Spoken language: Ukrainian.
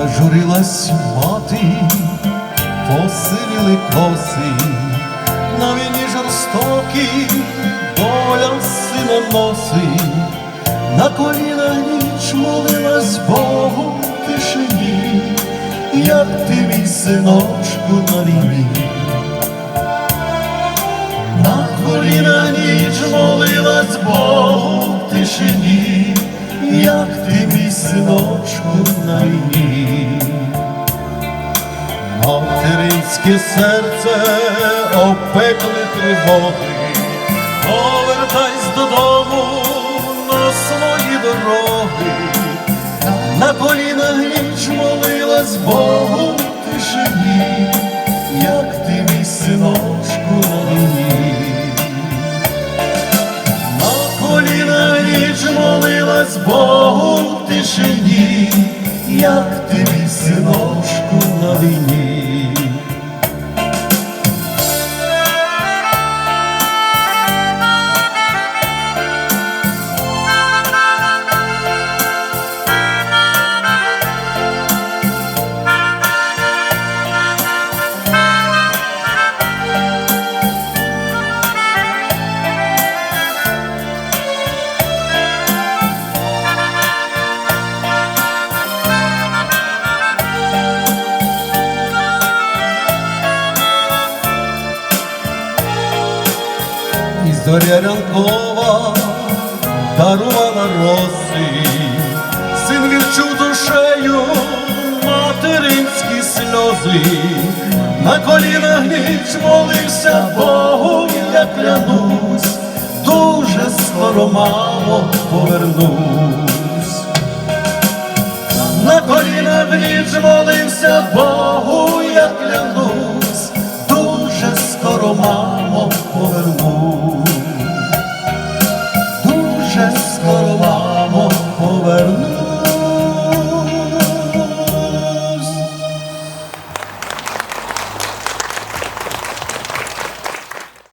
Зажурилась мати, посивіли коси, на війні жорстокій доля сина носить, на коліна ніч молилась Богу в тишині, як ти мій синочку на війні. На коліна ніч молилась Богу в тишині, як ти мій синочку на війні. Материнське серце опекли тривоги, повертайся додому на свої дороги, на колінах ніч молилась Богу в тишині, як ти мій синочку на війні. На коліна ніч молилась Богу в тишині, як ти мій синочку на війні. Зоря ранкова дарувала роси, син відчув душею материнські сльози, на колінах ніч молився Богу, я клянусь, дуже скоро, мамо, повернусь. На колінах ніч молився Богу, я клянусь, дуже скоро, мамо, повернусь.